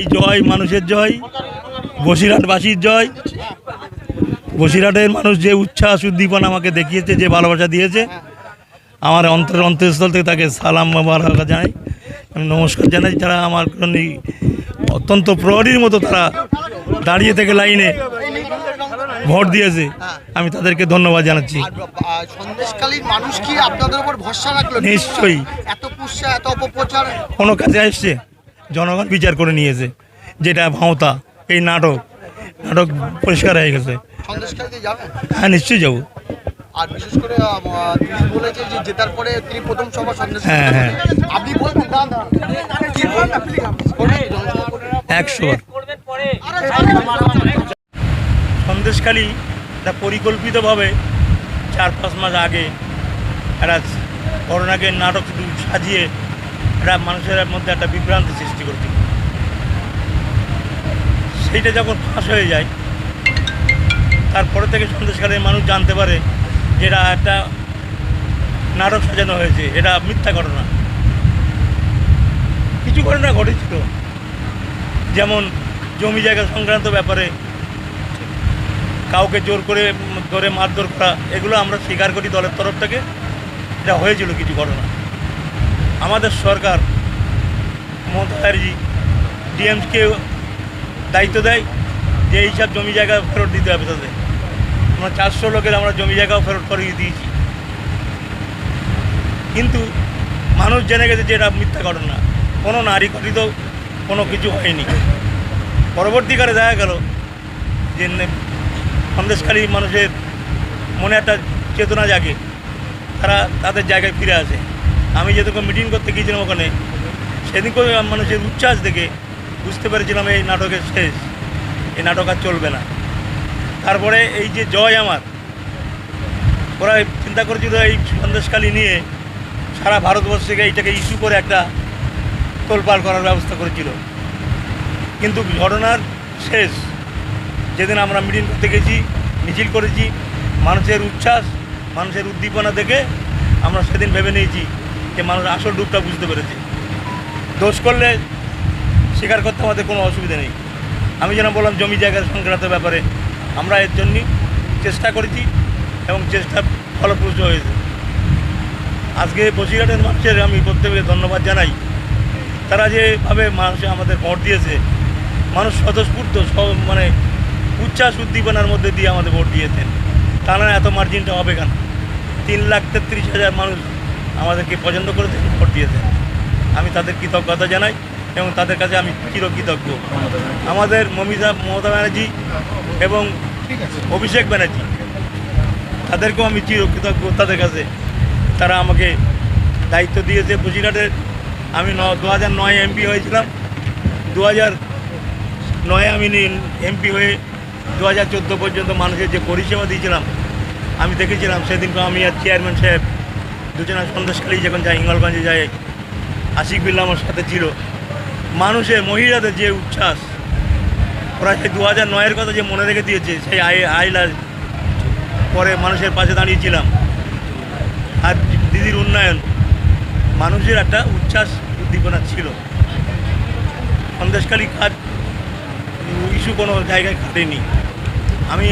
এই জয় মানুষের জয় বসিরহাটবাসীর জয়। বসিরহাটের মানুষ যে উচ্ছ্বাস উদ্দীপনা আমাকে দেখিয়েছে যে ভালোবাসা দিয়েছে আমার অন্তর অন্তঃস্থল থেকে তাকে সালাম মোবারক জানাই। আমি নমস্কার জানাই যারা আমার অত্যন্ত প্রহরীর মতো তারা দাঁড়িয়ে থেকে লাইনে ভোট দিয়েছে আমি তাদেরকে ধন্যবাদ জানাচ্ছি। নিশ্চয়ই। কোনো কাজে এসছে জনগণ বিচার করে নিয়েছে যেটা ভাওতা এই নাটক নাটক পরিষ্কার হয়ে গেছে। হ্যাঁ নিশ্চয়ই যাব। আর বিশেষ করে তিনি বলেছে যে জেতার পরে তিনি প্রথম সভা সন্দেশ হ্যাঁ, হ্যাঁ। আপনি বলবেন? একশো সন্দেশখালী এটা পরিকল্পিতভাবে চার পাঁচ মাস আগে একটা করোনাকে নাটক সাজিয়ে একটা মানুষের মধ্যে একটা বিভ্রান্তি সৃষ্টি করছিল সেইটা যখন ফাঁস হয়ে যায়, তারপরে থেকে সন্দেশকালীর মানুষ জানতে পারে যে এটা একটা নাটক সাজানো হয়েছে, এটা মিথ্যা ঘটনা। কিছু ঘটনা ঘটেছিল। যেমন জমি জায়গা সংক্রান্ত ব্যাপারে কাউকে জোর করে ধরে মারধর করা, এগুলো আমরা স্বীকার করি দলের তরফ থেকে। এটা হয়েছিল কিছু ঘটনা। আমাদের সরকার মমতা ডিএমকে দায়িত্ব দেয় যে এইসব জমি জায়গা ফেরত দিতে হবে তাদের। আমরা চারশো লোকের আমরা জমি জায়গাও ফেরত করিয়ে দিয়েছি। কিন্তু মানুষ জেনে গেছে যে এটা মিথ্যা ঘটনা কোনো নারী কথিত কোনো কিছু হয়নি। পরবর্তীকালে দেখা গেল যে সন্দেশকারী মানুষের মনে একটা চেতনা জাগে। তারা তাদের জায়গায় ফিরে আসে। আমি যেহেতু মিটিং করতে গিয়েছিলাম ওখানে সেদিন করে মানুষের উচ্ছ্বাস দেখে বুঝতে পেরেছিলাম এই নাটকের শেষ, এই নাটক আর চলবে না। তারপরে এই যে জয় আমার, ওরা চিন্তা করেছিল এই সন্দেশকালী নিয়ে সারা ভারতবর্ষকে এইটাকে ইস্যু করে একটা তোলপাড় করার ব্যবস্থা করেছিল। কিন্তু ঘটনার শেষ, যেদিন আমরা মিটিং করতে গেছি, মিছিল করেছি, মানুষের উচ্ছ্বাস, মানুষের উদ্দীপনা দেখে আমরা সেদিন ভেবে নিয়েছি যে মানুষ আসল রূপটা বুঝতে পেরেছে। দোষ করলে স্বীকার করতে আমাদের কোনো অসুবিধা নেই। আমি যেন বললাম, জমি জায়গার সংক্রান্ত ব্যাপারে আমরা এর জন্যই চেষ্টা করেছি এবং চেষ্টা ফলপ্রসূ হয়েছে। আজকে বসিরহাটের মানুষের আমি প্রত্যেককে ধন্যবাদ জানাই। তারা যেভাবে মানুষে আমাদের ভোট দিয়েছে, মানুষ স্বতঃস্ফূর্ত, সব মানে উচ্ছ্বাস উদ্দীপনার মধ্যে দিয়ে আমাদের ভোট দিয়েছেন। তা না এত মার্জিনটা হবে কেন? তিন লাখ তেত্রিশ হাজার মানুষ আমাদেরকে পছন্দ করেছেন ভোট দিয়েছেন আমি তাদের কৃতজ্ঞতা জানাই এবং তাদের কাছে আমি চিরকৃতজ্ঞ। আমাদের মমিতা মমতা ব্যানার্জি এবং অভিষেক ব্যানার্জি, তাদেরকেও আমি চিরকৃতজ্ঞ। তাদের কাছে তারা আমাকে দায়িত্ব দিয়েছে বসিরহাটের আমি ন দু হাজার নয় এমপি হয়েছিলাম। দু হাজার নয় আমি এমপি হয়ে দু হাজার চোদ্দ পর্যন্ত মানুষের যে পরিষেবা দিয়েছিলাম, আমি দেখেছিলাম সেদিন আমি আর চেয়ারম্যান সাহেব দুজনা সন্দেশখালী যখন যাই হিঙ্গলগঞ্জে যাই আশিক বিল্লা আমার সাথে ছিল। মানুষের মহিলাদের যে উচ্ছ্বাস ওরা সেই দু হাজার নয়ের কথা যে মনে রেখে দিয়েছে, সেই আই আইলার পরে মানুষের পাশে দাঁড়িয়েছিলাম। আর দিদির উন্নয়ন, মানুষের একটা উচ্ছ্বাস উদ্দীপনা ছিল। সন্দেশকালী কাজ ইস্যু কোনো জায়গায় খাটেনি আমি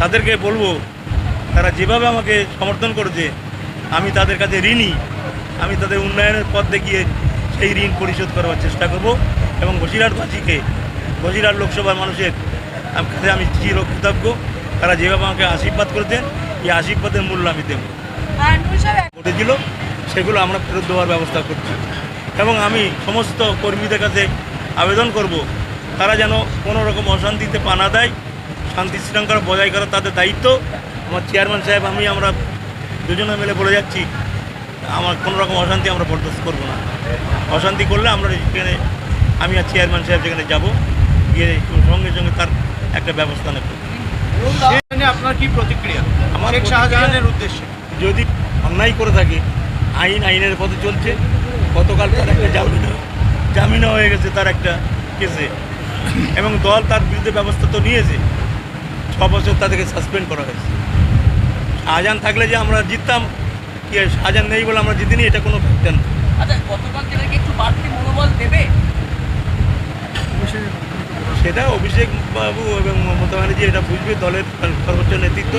তাদেরকে বলব, তারা যেভাবে আমাকে সমর্থন করেছে আমি তাদের কাছে ঋণী। আমি তাদের উন্নয়নের পথ দেখিয়ে সেই ঋণ পরিশোধ করার চেষ্টা করব এবং বসিরহাটবাসীকে বসিরহাট লোকসভার মানুষের কাছে আমি চির কৃতজ্ঞ। তারা যেভাবে আমাকে আশীর্বাদ করেছেন এই আশীর্বাদের মূল্য আমি দেবো। ঘটেছিল সেগুলো আমরা ফেরত দেওয়ার ব্যবস্থা করছি। এবং আমি সমস্ত কর্মীদের কাছে আবেদন করব তারা যেন কোনো রকম অশান্তিতে পা না দেয় শান্তি শৃঙ্খলা বজায় করা তাদের দায়িত্ব। আমার চেয়ারম্যান সাহেব আমি আমরা দুজনে মিলে বলে যাচ্ছি আমার কোনো রকম অশান্তি আমরা বরদাস্ত করব না। অশান্তি করলে আমরা সেখানে আমি আর চেয়ারম্যান সাহেব সেখানে যাব গিয়ে সঙ্গে সঙ্গে তার একটা ব্যবস্থা নেব। আপনার কি প্রতিক্রিয়া? আমার শাহজাহানের উদ্দেশ্যে। যদি অন্যায় করে থাকে আইন আইনের পথে চলছে গতকাল তার একটা জামিন জামিনও হয়ে গেছে তার একটা কেসে। এবং দল তার বিরুদ্ধে ব্যবস্থা তো নিয়েছে ছ বছর তাদেরকে সাসপেন্ড করা হয়েছে। আজান থাকলে যে আমরা জিততাম কি শাহজাহান নেই বলে আমরা জিতিনি এটা কোনো ভাবতেন না। সেটা অভিষেক বাবু এবং মমতা ব্যানার্জি এটা বুঝবে দলের সর্বোচ্চ নেতৃত্ব।